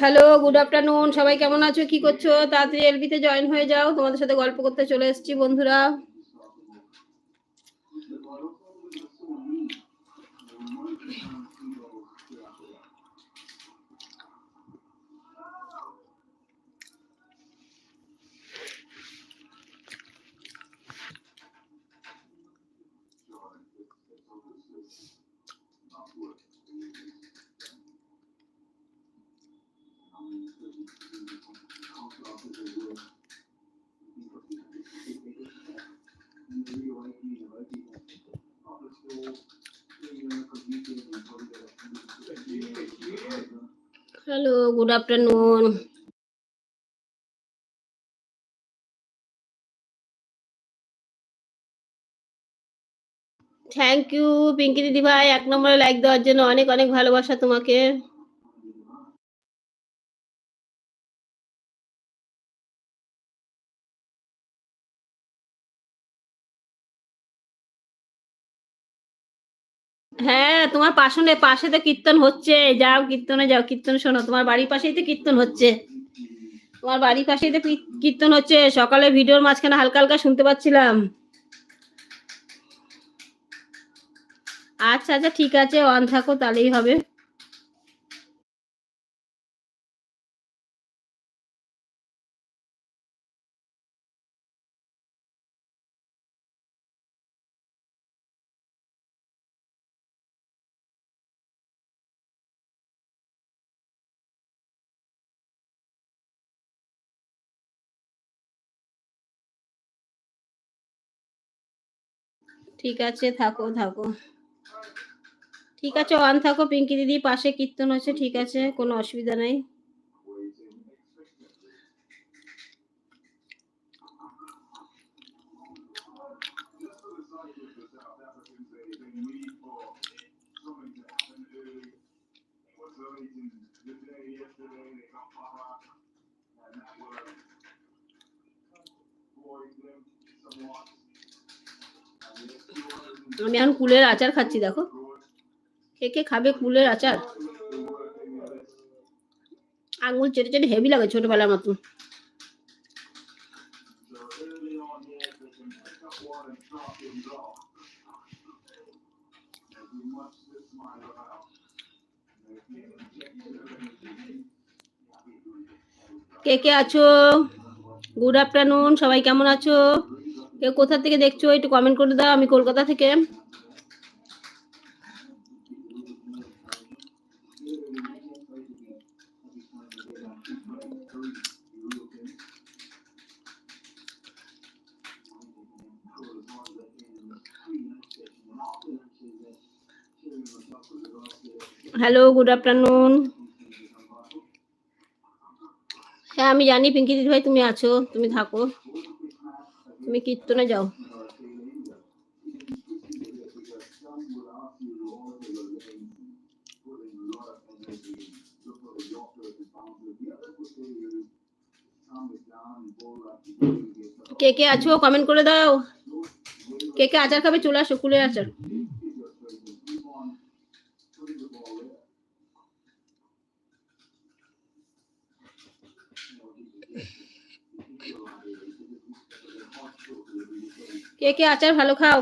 Hello good afternoon সবাই কেমন আছো? কি করছ? তাড়াতাড়ি এলবিতে জয়েন হয়ে যাও। তোমাদের সাথে গল্প করতে চলে এসেছি, বন্ধুরা। Hello good afternoon thank you Pinki দিদি ভাই এক নম্বরে লাইক দেওয়ার জন্য অনেক অনেক ভালোবাসা তোমাকে। হ্যাঁ তোমার পাশনে, পাশে তো কীর্তন হচ্ছে। যাও কীর্তনে যাও, কীর্তন শোনো। তোমার বাড়ির পাশেই তো কীর্তন হচ্ছে। তোমার বাড়ির পাশেই তো কীর্তন হচ্ছে। সকালে ভিডিওর মাঝখানে হালকা হালকা শুনতে পাচ্ছিলাম। আচ্ছা আচ্ছা ঠিক আছে, অন থাকো, তাহলেই হবে। ঠিক আছে, থাকো থাকো। ঠিক আছে, অন থাকো, পিঙ্কি দিদি পাশে কীর্তন হচ্ছে, ঠিক আছে, কোনো অসুবিধা নেই। আমি এখন কুলের আচার খাচ্ছি, দেখো। কে কে খাবে কুলের আচার? আঙুল চেটে চেটে হেভি লাগে ছোটবেলার মতন কে কে আছো? গুড আফটারনুন সবাই কেমন আছো? কেউ কোথা থেকে দেখছ একটু কমেন্ট করে দাও, আমি কলকাতা থেকে। হ্যালো গুড আফটারনুন হ্যাঁ আমি জানি পিঙ্কি দিদি ভাই তুমি আছো, তুমি থাকো। তুমি কীর্তনে যাও। কে কে আছো কমেন্ট করে দাও। কে কে আচার খাবে, চলে আসো, কুলের আচার। কে কে আচার ভালো খাও।